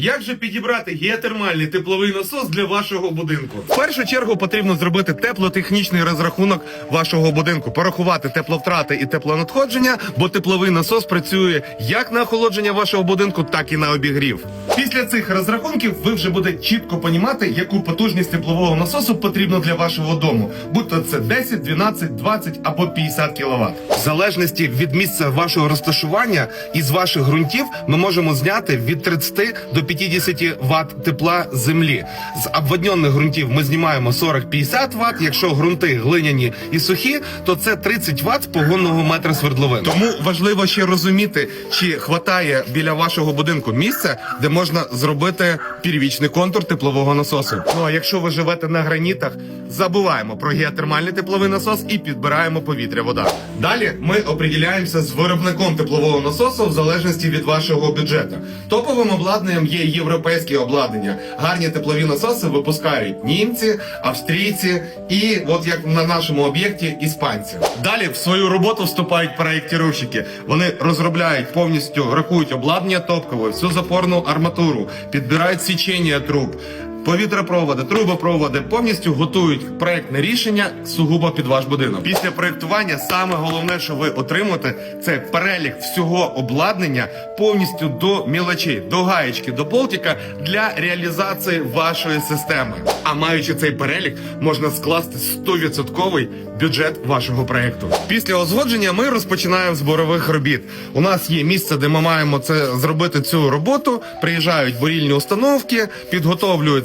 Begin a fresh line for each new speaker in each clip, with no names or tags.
Як же підібрати геотермальний тепловий насос для вашого будинку? В першу чергу потрібно зробити теплотехнічний розрахунок вашого будинку, порахувати тепловтрати і теплонадходження, бо тепловий насос працює як на охолодження вашого будинку, так і на обігрів. Після цих розрахунків ви вже будете чітко понімати, яку потужність теплового насосу потрібно для вашого дому, будь то це 10, 12, 20 або 50 кВт. В залежності від місця вашого розташування і з ваших ґрунтів ми можемо зняти від 30 до 50 Вт тепла землі. З обводньоних ґрунтів ми знімаємо 40-50 Вт. Якщо ґрунти глиняні і сухі, то це 30 Вт з погонного метра свердловини. Тому важливо ще розуміти, чи хватає біля вашого будинку місця, де можна зробити первічний контур теплового насосу. Ну а якщо ви живете на гранітах, забуваємо про геотермальний тепловий насос і підбираємо повітря вода. Далі ми определяємося з виробником теплового насосу в залежності від вашого бюджету. Топовим обладнанням є європейське обладнання. Гарні теплові насоси випускають німці, австрійці і, от як на нашому об'єкті, іспанці. Далі в свою роботу вступають проєктировщики. Вони розробляють повністю рахують обладнання топкове, всю запорну арматуру, підбирають січення труб. Повітропроводи, трубопроводи повністю готують проектне рішення сугубо під ваш будинок. Після проектування саме головне, що ви отримаєте, це перелік всього обладнання повністю до мілочей, до гаєчки, до болтика для реалізації вашої системи. А маючи цей перелік, можна скласти 100% бюджет вашого проекту. Після узгодження ми розпочинаємо з борових робіт. У нас є місце, де ми маємо це зробити цю роботу. Приїжджають бурільні установки,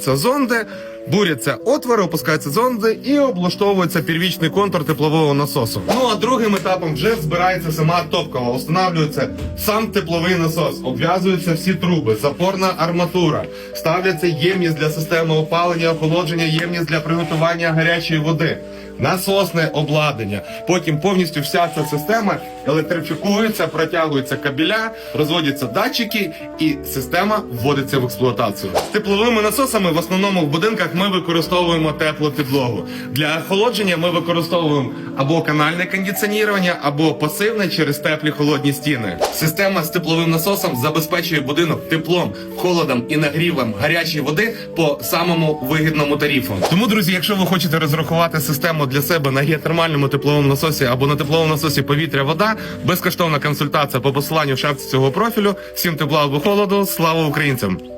підготовлюються зонди. Буряться отвори, опускаються зонди і облаштовується первічний контур теплового насосу. Ну а другим етапом вже збирається сама топкова, встановлюється сам тепловий насос, обв'язуються всі труби, запорна арматура, ставляться ємність для системи опалення, охолодження, ємність для приготування гарячої води. Насосне обладнання. Потім повністю вся ця система електрифікується, протягуються кабеля, розводяться датчики, і система вводиться в експлуатацію. З тепловими насосами в основному в будинках ми використовуємо теплу підлогу. Для охолодження ми використовуємо або канальне кондиціонування, або пасивне через теплі холодні стіни. Система з тепловим насосом забезпечує будинок теплом, холодом і нагрівом гарячої води по самому вигідному тарифу. Тому, друзі, якщо ви хочете розрахувати систему для себе на геотермальному тепловому насосі або на тепловому насосі повітря-вода, безкоштовна консультація по посиланню в шапці цього профілю. Всім тепла або холоду. Слава українцям!